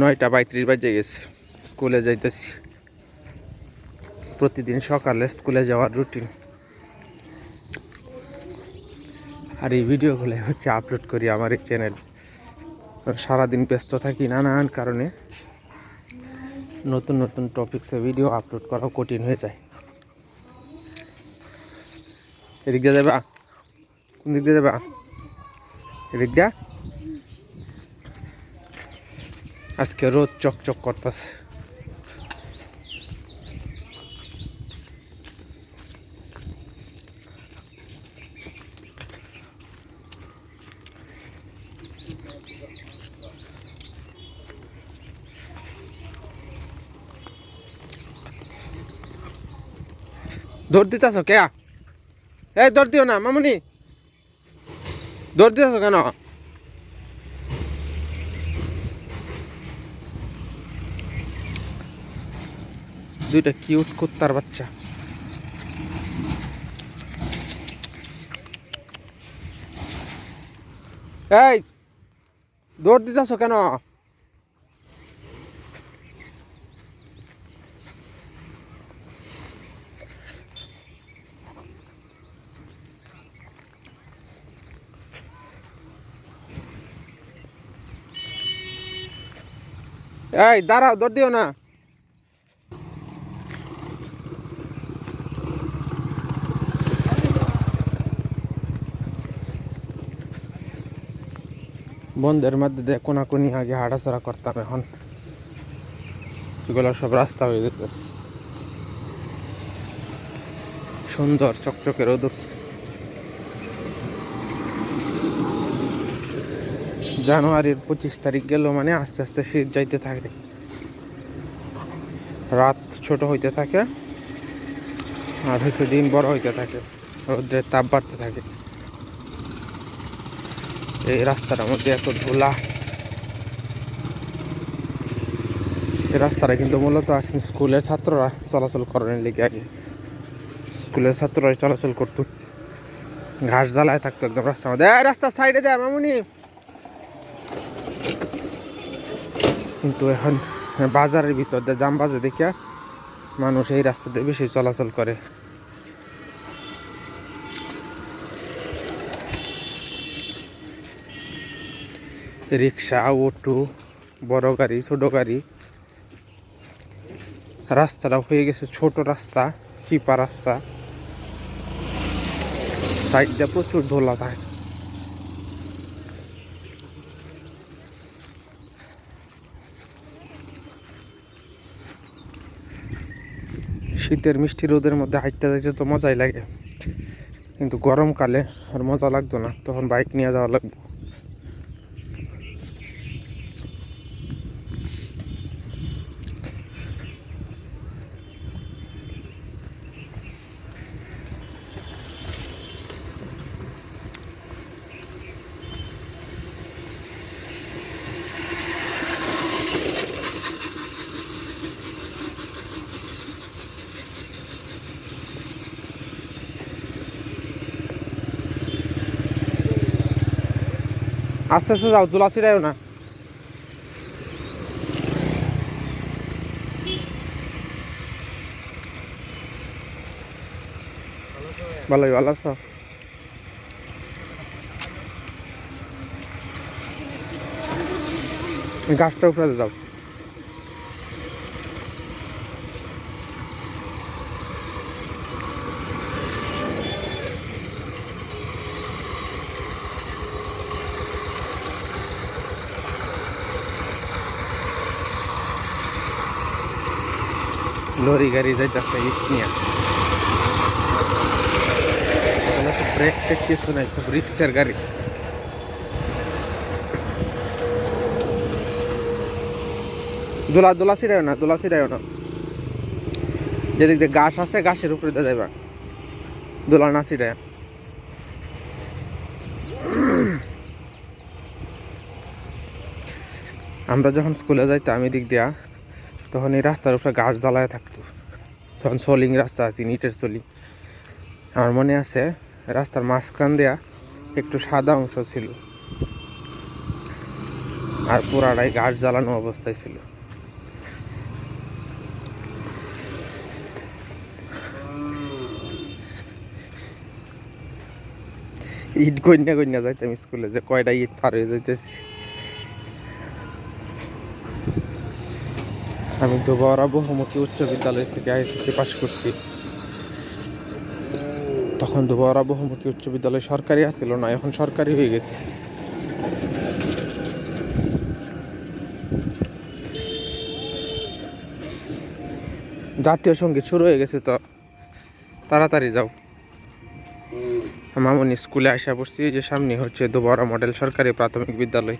নয়টা পঁয়ত্রিশ বাজে গেছে। স্কুলে যাইতেছি। প্রতিদিন সকালে স্কুলে যাওয়ার রুটিন আর এই ভিডিওগুলো হচ্ছে আপলোড করি আমার এই চ্যানেল সারাদিন ব্যস্ত থাকি নানান কারণে। নতুন নতুন টপিক্সে ভিডিও আপলোড করাও কঠিন হয়ে যায়। এদিক দিয়ে যাবা? কোন দিক দিয়ে যাবা? এদিক দিয়া? আজকে রোদ চকচক করতেছে। দৌড় দিতেছ কে? এই দৌড় দিও না, মামুনি। দৌড় দিতেছ কেন? দুইটা কিউট কুত্তার বাচ্চা। এই দৌড় দিতেছ কেন? এই দাঁড়াও দৌড় দিও না। বন্ধের মধ্যে কোনাকুনি আগে হাঁটাচড়া করতাম এখন। এগুলো সব রাস্তা হয়ে যেতেছে। সুন্দর চকচকে রোদ জানুয়ারির পঁচিশ তারিখ গেল মানে আস্তে আস্তে শীত যাইতে থাকে। রাত ছোট হইতে থাকে আর হচ্ছে দিন বড় হইতে থাকে। রোদ্রের তাপ বাড়তে থাকে। এই রাস্তাটার মধ্যে এত ধুলা। এই রাস্তাটা কিন্তু মূলত আসেন স্কুলের ছাত্ররা চলাচল করার লেগে আগে। স্কুলের ছাত্ররা চলাচল করতো। ঘাস জ্বালায় থাকতো একদম রাস্তার মধ্যে। রাস্তার সাইডে দেয় মামুনি। কিন্তু এখন বাজারের ভিতর দিয়ে জাম বাজে দেখে মানুষ এই রাস্তাতে বেশি চলাচল করে। রিক্সা, অটো, বড় গাড়ি, ছোট গাড়ি। রাস্তাটা হয়ে গেছে ছোট রাস্তা, চিপা রাস্তা। সাইডটা প্রচুর ধোলা থাকে শীতের মিষ্টি রোদের মধ্যে হাইটটা যাইতে তো মজাই লাগে। কিন্তু গরমকালে আর মজা লাগতো না, তখন বাইক নিয়ে যাওয়া লাগবে। আস্তে আস্তে যাও দোলা ছিড়াইও না। ভালোই ভালো আছো গাছটা উপরে দাও লরি গাড়ি যাইতেছে ইট নিয়ে। ব্রেক টেক কিছু নাই সব রিক্সার গাড়ি। দোলা দোলা ছিড়ায় না, দোলা ছিড়ায় না। যেদিক দিয়ে গাছ আছে গাছের উপরে দিয়ে যাইবা। দোলা না ছিড়ায়। আমরা যখন স্কুলে যাইতাম, এদিক দিয়া তখন এই রাস্তার উপরে গাছ জ্বালায় থাকতো। তখন সলিং রাস্তা আছে নিটের সলিং আমার মনে আছে, রাস্তার মাঝখান দেয়া একটু সাদা অংশ ছিল। আর পুরাটাই গাছ জ্বালানো অবস্থায় ছিল। ইট গন্যা গন্যা যাইতাম স্কুলে, যে কয়টা ইট পার হয়ে যাইতেছি। আমি বড় বহুমুখী উচ্চ বিদ্যালয় থেকে আইসিসি পাশ করছি। তখন বড় বহুমুখী উচ্চ বিদ্যালয় সরকারি আছিল না, এখন সরকারি হয়ে গেছে। জাতীয় সংগীত শুরু হয়ে গেছে তো। তাড়াতাড়ি যাও। মামনি স্কুলে আসা পড়ছি যে সামনে হচ্ছে দুবারা মডেল সরকারি প্রাথমিক বিদ্যালয়।